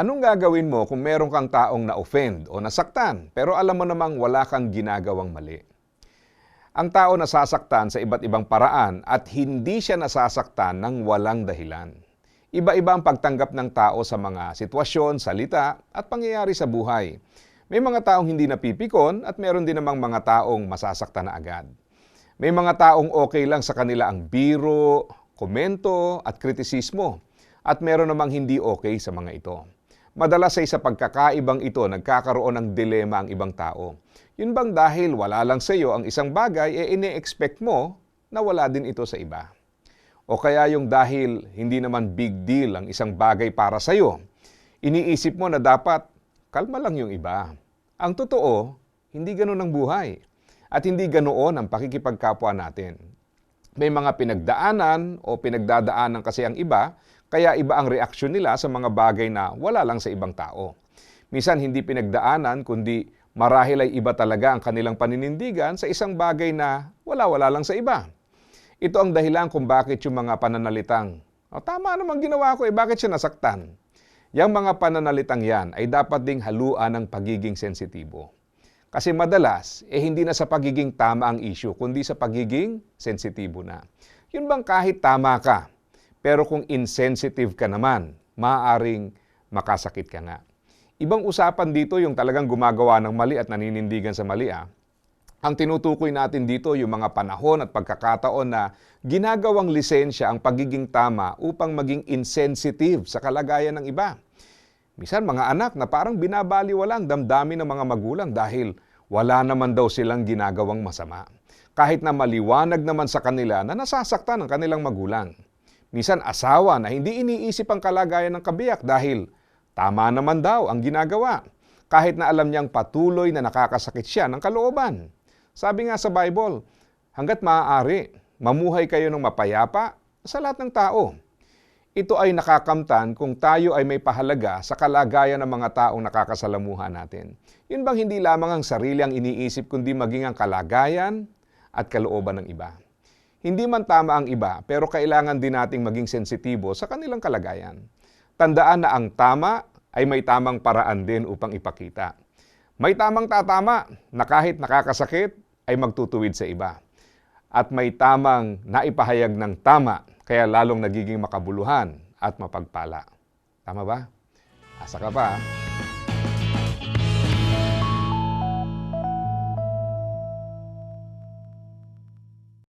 Anong gagawin mo kung meron kang taong na-offend o nasaktan pero alam mo namang wala kang ginagawang mali? Ang tao nasasaktan sa iba't ibang paraan at hindi siya nasasaktan ng walang dahilan. Iba-iba ang pagtanggap ng tao sa mga sitwasyon, salita at pangyayari sa buhay. May mga taong hindi napipikon at meron din namang mga taong masasaktan na agad. May mga taong okay lang sa kanila ang biro, komento at kritisismo at meron namang hindi okay sa mga ito. Madalas ay sa pagkakaibang ito nagkakaroon ng dilema ang ibang tao. Yun bang dahil wala lang sa iyo ang isang bagay, e ine-expect mo na wala din ito sa iba? O kaya yung dahil hindi naman big deal ang isang bagay para sa iyo, iniisip mo na dapat kalma lang yung iba. Ang totoo, hindi ganoon ang buhay. At hindi ganoon ang pakikipagkapwa natin. May mga pinagdaanan o pinagdadaanan kasi ang iba, kaya iba ang reaksyon nila sa mga bagay na wala lang sa ibang tao. Minsan hindi pinagdaanan, kundi marahil ay iba talaga ang kanilang paninindigan sa isang bagay na wala-wala lang sa iba. Ito ang dahilan kung bakit yung mga pananalitang, o tama naman ginawa ko eh, bakit siya nasaktan? Yang mga pananalitang yan ay dapat ding haluan ng pagiging sensitibo. Kasi madalas, eh hindi na sa pagiging tama ang issue, kundi sa pagiging sensitibo na. Yun bang kahit tama ka, pero kung insensitive ka naman, maaaring makasakit ka nga. Ibang usapan dito yung talagang gumagawa ng mali at naninindigan sa mali ah. Ang tinutukoy natin dito yung mga panahon at pagkakataon na ginagawang lisensya ang pagiging tama upang maging insensitive sa kalagayan ng iba. Misan mga anak na parang binabaliwala ang damdamin ng mga magulang dahil wala naman daw silang ginagawang masama. Kahit na maliwanag naman sa kanila na nasasaktan ang kanilang magulang. Misan asawa na hindi iniisip ang kalagayan ng kabiyak dahil tama naman daw ang ginagawa. Kahit na alam niyang patuloy na nakakasakit siya ng kalooban. Sabi nga sa Bible, hanggat maaari, mamuhay kayo ng mapayapa sa lahat ng tao. Ito ay nakakamtan kung tayo ay may pahalaga sa kalagayan ng mga taong nakakasalamuhan natin. Yun bang hindi lamang ang sarili ang iniisip kundi maging ang kalagayan at kalooban ng iba. Hindi man tama ang iba pero kailangan din nating maging sensitibo sa kanilang kalagayan. Tandaan na ang tama ay may tamang paraan din upang ipakita. May tamang tatama na kahit nakakasakit ay magtutuwid sa iba. At may tamang naipahayag ng tama kaya lalong nagiging makabuluhan at mapagpala. Tama ba? Asa ka pa?